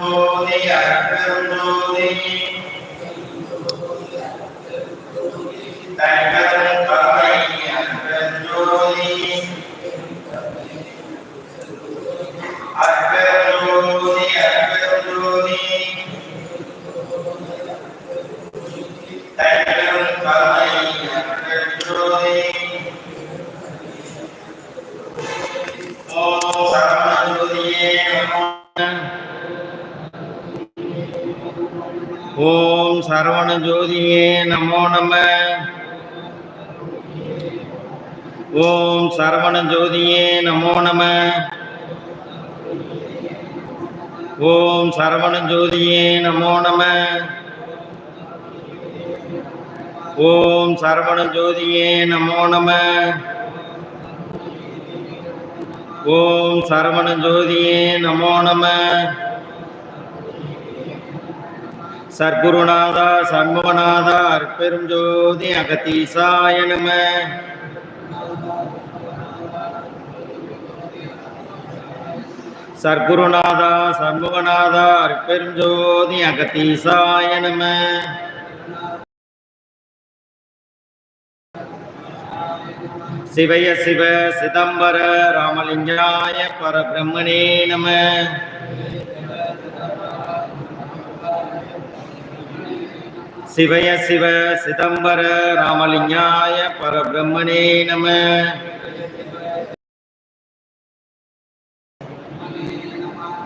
Bodhi Arpana Saravana நமோ நம. ஓம் சரவணஜோதியே நமோ நம. ஓம் சரவணஜோதியே நமோ நம. ஓம் சரவணஜோதியே நமோ நம. சர்க்குருநாதா சண்முகநாதா அற்பெரும் ஜோதி அகத்தீசாய நம. சர்க்குருநாதா சண்முகநாதா அற்பெரும் அகத்தீசாய நம. சிவய சிவ சிதம்பர ராமலிங்காய பரபிரம்மனே நம. சிவய சிவ சிதம்பர ராமலிங்காய பரபிரம்மனே நம.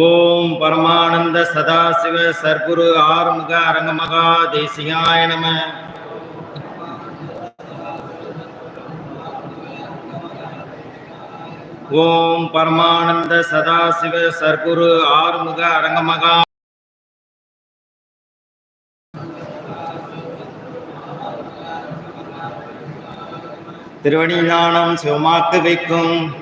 ஓம் பரமானந்த சதாசிவ சர்க்குரு ஆறுமுக அரங்கமகா தேசியாய நம. ஓம் பரமானந்த சதாசிவ சர்க்குரு ஆறுமுக அரங்கமகா. திருவடி ஞானம் சிவமாக்கு வைக்கும்.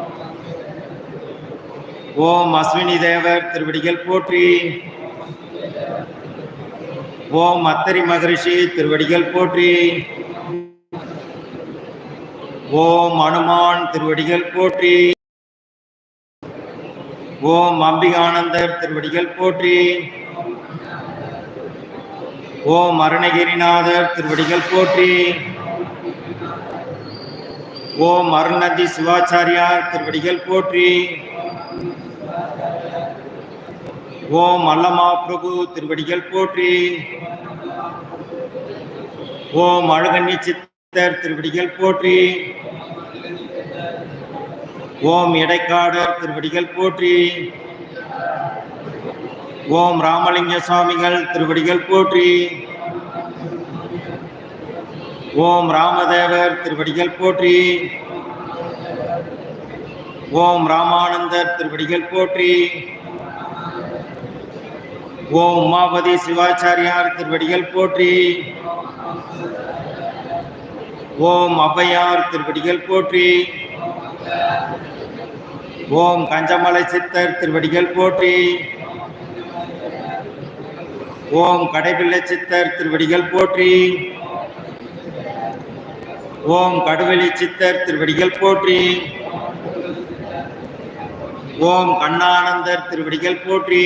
ஓம் அஸ்வினி தேவர் திருவடிகள் போற்றி. ஓம் அத்தரி மகரிஷி திருவடிகள் போற்றி. ஓம் அனுமான் திருவடிகள் போற்றி. ஓம் அம்பிகானந்தர் திருவடிகள் போற்றி. ஓம் அருணகிரிநாதர் திருவடிகள் போற்றி. ஓம் அருணந்தி சிவாச்சாரியார் திருவடிகள் போற்றி. ஓம் அல்லமா பிரபு திருவடிகள் போற்றி. ஓம் அழகண்ணி சித்தர் திருவடிகள் போற்றி. ஓம் இடைக்காடர் திருவடிகள் போற்றி. ஓம் ராமலிங்க சுவாமிகள் திருவடிகள் போற்றி. ஓம் ராமதேவர் திருவடிகள் போற்றி. ஓம் ராமானந்தர் திருவடிகள் போற்றி. ஓம் உமாபதி சிவாச்சாரியார் திருவடிகள் போற்றி. ஓம் ஔவையார் திருவடிகள் போற்றி. ஓம் கஞ்சமலை சித்தர் திருவடிகள் போற்றி. ஓம் கடைபிள்ளை சித்தர் திருவடிகள் போற்றி. ஓம் கடுவெளி சித்தர் திருவடிகள் போற்றி. ஓம் கண்ணானந்தர் திருவடிகள் போற்றி.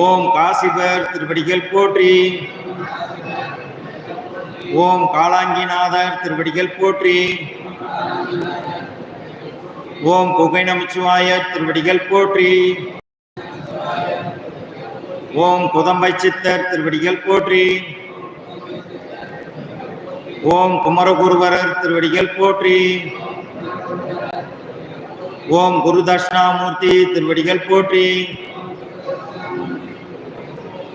ஓம் காசிபர் திருவடிகள் போற்றி. ஓம் காலாங்கிநாதர் திருவடிகள் போற்றி. ஓம் குகை நமச்சிவாயர் திருவடிகள் போற்றி. ஓம் குதம்பை சித்தர் திருவடிகள் போற்றி. ஓம் குமரகுருவரர் திருவடிகள் போற்றி. ஓம் குரு தட்சிணாமூர்த்தி திருவடிகள் போற்றி.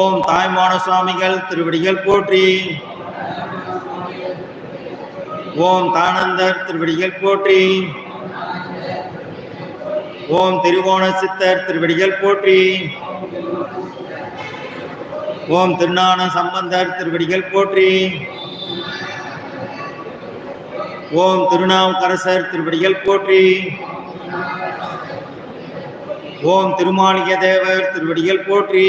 ஓம் தாய்மான சுவாமிகள் திருவடிகள் போற்றி. ஓம் தானந்தர் திருவடிகள் போற்றி. ஓம் திருவோண சித்தர் திருவடிகள் போற்றி. ஓம் திருநான சம்பந்தர் திருவடிகள் போற்றி. ஓம் திருநாவுக்கரசர் திருவடிகள் போற்றி. ஓம் திருமாலிக தேவர் திருவடிகள் போற்றி.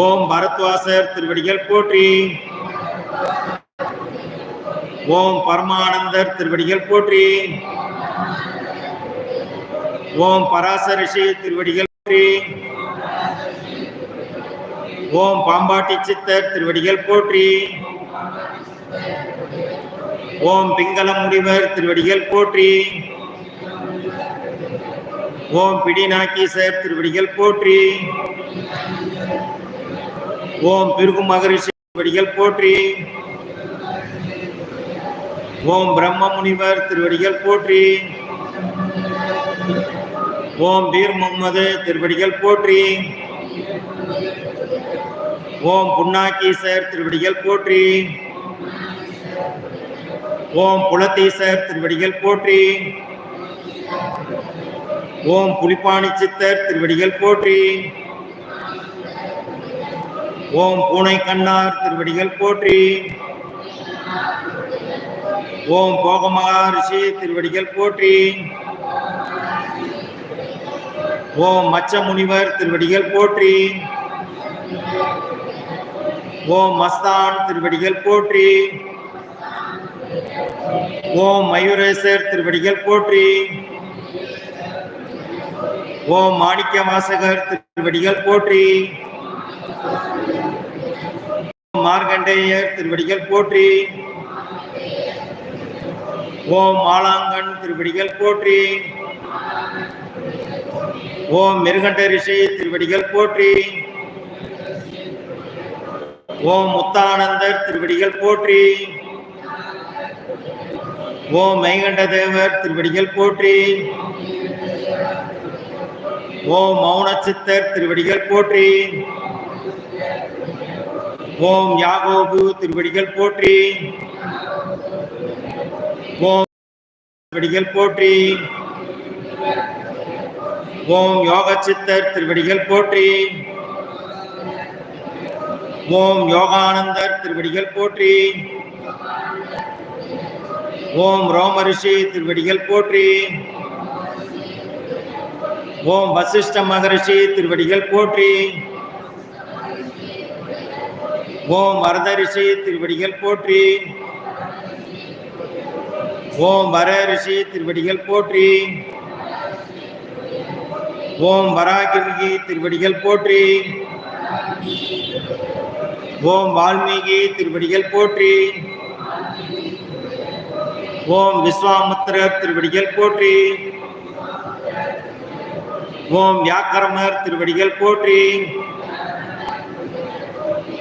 ஓம் பரத்வாசர் திருவடிகள் போற்றி. ஓம் பரமானந்தர் திருவடிகள் போற்றி. ஓம் பராசரிஷி திருவடிகள் போற்றி. ஓம் பாம்பாட்டி சித்தர் திருவடிகள் போற்றி. ஓம் பிங்கள முடிவர் திருவடிகள் போற்றி. ஓம் பிடிநாக்கீசர் திருவடிகள் போற்றி. ஓம் பிருகு மகரிஷி திருவடிகள் போற்றி. ஓம் பிரம்ம முனிவர் திருவடிகள் போற்றி. ஓம் பீர் முகமது திருவடிகள் போற்றி. ஓம் புன்னாக்கீசர் திருவடிகள் போற்றி. ஓம் புலத்தீசர் திருவடிகள் போற்றி. ஓம் புலிப்பாணி சித்தர் திருவடிகள் போற்றி. ஓம் பூனை கண்ணார் திருவடிகள் போற்றி. ஓம் போகமகாரிஷி திருவடிகள் போற்றி. ஓம் மச்ச முனிவர் திருவடிகள் போற்றி. ஓம் மஸ்தான் திருவடிகள் போற்றி. ஓம் மயூரேசர் திருவடிகள் போற்றி. ஓம் மாணிக்க வாசகர் திருவடிகள் போற்றி. மார்கண்டேயர் திருவடிகள் போற்றி. ஓம் மாலாங்கன் திருவடிகள் போற்றி. ஓம் மிருகண்ட ரிஷி திருவடிகள் போற்றி. ஓம் முத்தானந்தர் திருவடிகள் போற்றி. ஓம் மைகண்ட தேவர் திருவடிகள் போற்றி. ஓம் மௌனச்சித்தர் திருவடிகள் போற்றி. ஓம் யாகோபு திருவடிகள் போற்றி. ஓம் திருவடிகள் போற்றி. ஓம் யோக சித்தர் திருவடிகள் போற்றி. ஓம் யோகானந்தர் திருவடிகள் போற்றி. ஓம் ரோமரிஷி திருவடிகள் போற்றி. ஓம் வசிஷ்ட மகரிஷி திருவடிகள் போற்றி. ஓம் வரதரிசி திருவடிகள் போற்றி. ஓம் வரரிசி திருவடிகள் போற்றி. ஓம் வராகிமிகி திருவடிகள் போற்றி. ஓம் வால்மீகி திருவடிகள் போற்றி. ஓம் விஸ்வாமுத்திரர் திருவடிகள் போற்றி. ஓம் வியாக்கரமர் திருவடிகள் போற்றி.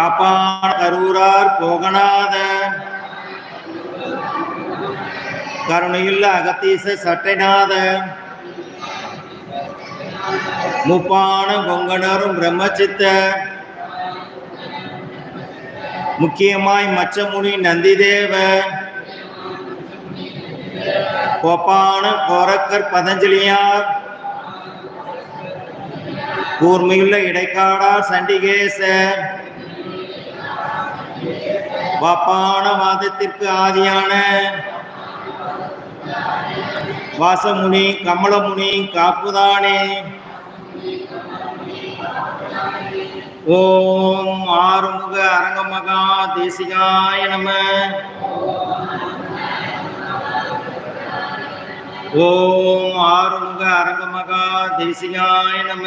காப்பான் கரூரார் போகநாத. கருணையுள்ள அகத்தீச சட்டைநாத. முப்பான பொங்கனரும் பிரம்மச்சித்த. முக்கியமாய் மச்சமுனி நந்திதேவ. கோப்பான கோரக்கர் பதஞ்சலியார். கூர்மையுள்ள இடைக்காடார் சண்டிகேசர். வாப்பான வாதத்திற்கு ஆதியான வாசமுனி கமலமுனி காப்புதானே. ஓம் ஆறுமுக அரங்கமகா தேசிகாய நம. ஓம் ஆறுமுக அரங்கமகா தேசிகாய நம.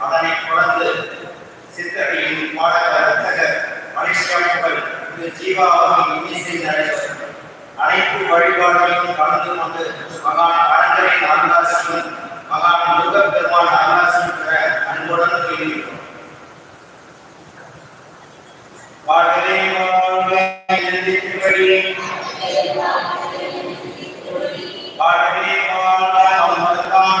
அதனை தொடர்ந்து சித்தரையின் பாடக ரத்தகர் திரு அனைத்து வழிபாடுகளிலும் கலந்து கொண்டு மகான் அரங்கரின் அருளாசியும் மகான் முருகப்பெருமான் அருளாசியும் பெற அன்புடன் வேண்டுகிறோம் வாழ்வே வாழ்வே வாழ்வே அமர்தான்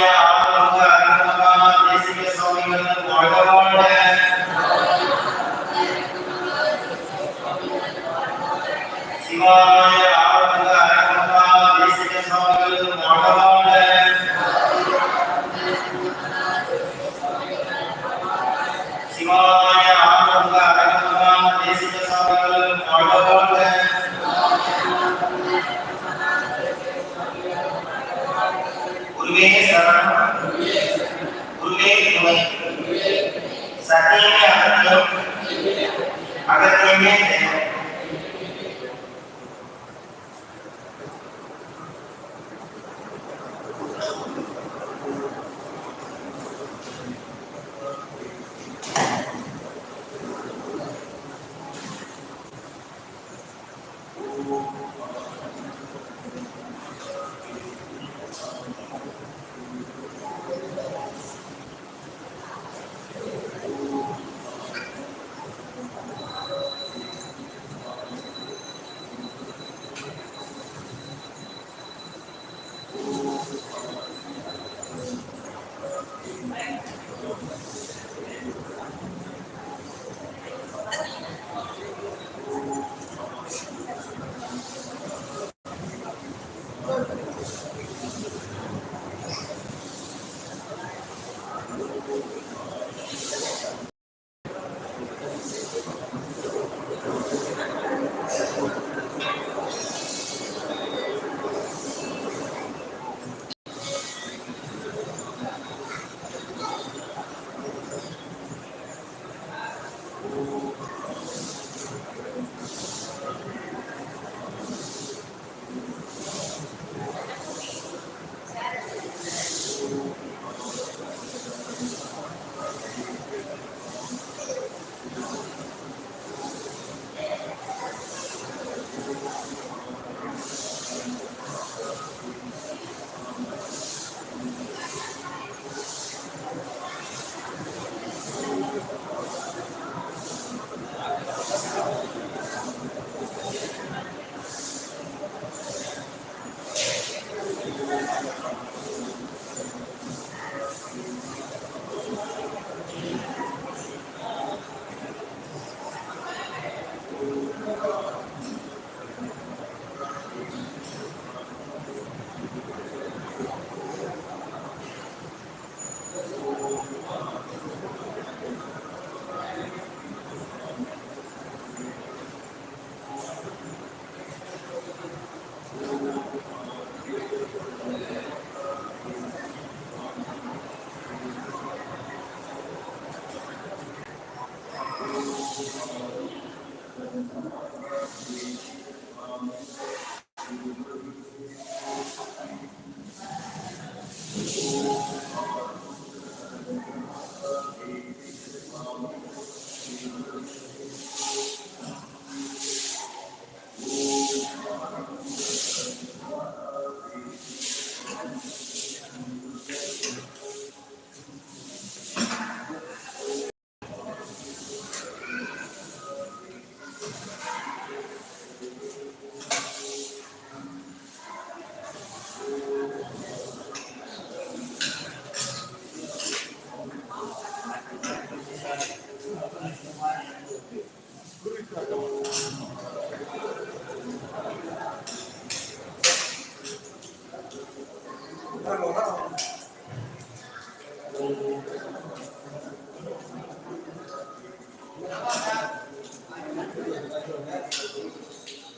Thank you.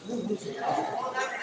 どうも。